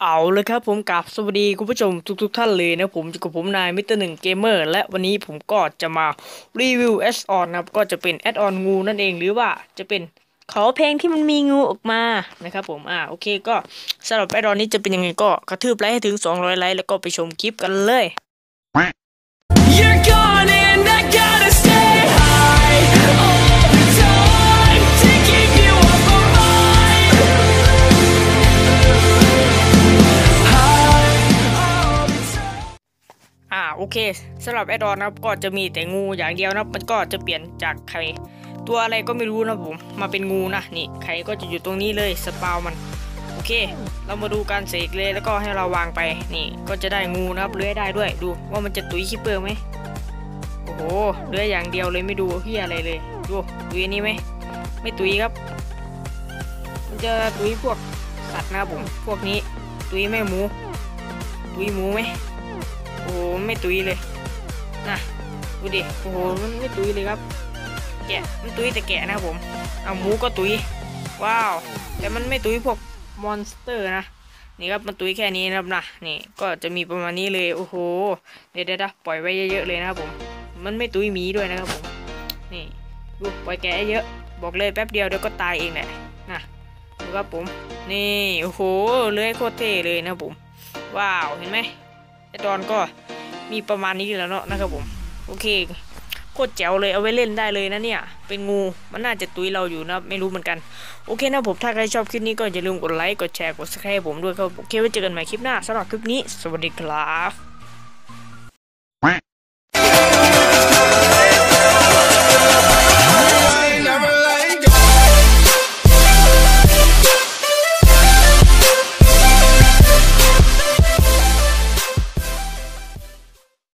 เอาเลยครับผมกับสวัสดีคุณผู้ชมทุกๆทท่านเลยนะผมอยู่กับผมนายมิสเตอร์หนึ่งเกมเมอร์และวันนี้ผมก็จะมารีวิวแอดออนนะครับก็จะเป็นแอดออนงูนั่นเองหรือว่าจะเป็นขอเพลงที่มันมีงูออกมานะครับผมอ่าโอเคก็สำหรับแอดออนนี้จะเป็นยังไงก็กระทืบไลค์ให้ถึง 200 ไลค์แล้วก็ไปชมคลิปกันเลย เคสำหรับแอดออนนะครับก็จะมีแต่งูอย่างเดียวนะมันก็จะเปลี่ยนจากไข่ตัวอะไรก็ไม่รู้นะผมมาเป็นงูนะนี่ไข่ก็จะอยู่ตรงนี้เลยสปาวมันโอเค เรามาดูการเสกเลยแล้วก็ให้เราวางไปนี่ก็จะได้งูนะครับเลื้อยได้ด้วยดูว่ามันจะตุยคิปเปอร์ไหมโอ้โหเลื้อยอย่างเดียวเลยไม่ดูเฮียอะไรเลยดูตุยอันนี้ไหมไม่ตุยครับ มันจะตุยพวกสัตว์นะผมพวกนี้ตุยแม่หมูตุยหมูไหม หไม่ตุยเลยนะดูดิโอ้โหมันไม่ตุยเลยครับ แกะมันตุยแต่แกะนะครับผมเอาหมูก็ตุยว้าว แต่มันไม่ตุยพวกมอนสเตอร์นะนี่ครับมันตุยแค่นี้นะครับนะนี่ก็จะมีประมาณนี้เลยโอ้โหเดี๋ยวเดี๋ยวปล่อยไว้เยอะๆเลยนะครับผม มันไม่ตุยหมีด้วยนะครับผมนี่ดูปล่อยแกะเยอะบอกเลยแป๊บเดียวเดี๋ยวก็ตายเองแหละนะดูครับผม นี่โอ้โหเลื้อยโคตรเท่เลยนะครับผม ว้าวเห็นไหม ไอตอนก็มีประมาณนี้แล้วเนาะนะครับผม โอเคโคตรแจ๋วเลยเอาไว้เล่นได้เลยนะเนี่ย เป็นงูมันน่าจะตุยเราอยู่นะไม่รู้เหมือนกัน โอเคนะผมถ้าใครชอบคลิปนี้ก็อย่าลืมกดไลค์กดแชร์กดซับสไครต์ผมด้วยครับ โอเคไว้เจอกันใหม่คลิปหน้าสำหรับคลิปนี้ สวัสดีครับ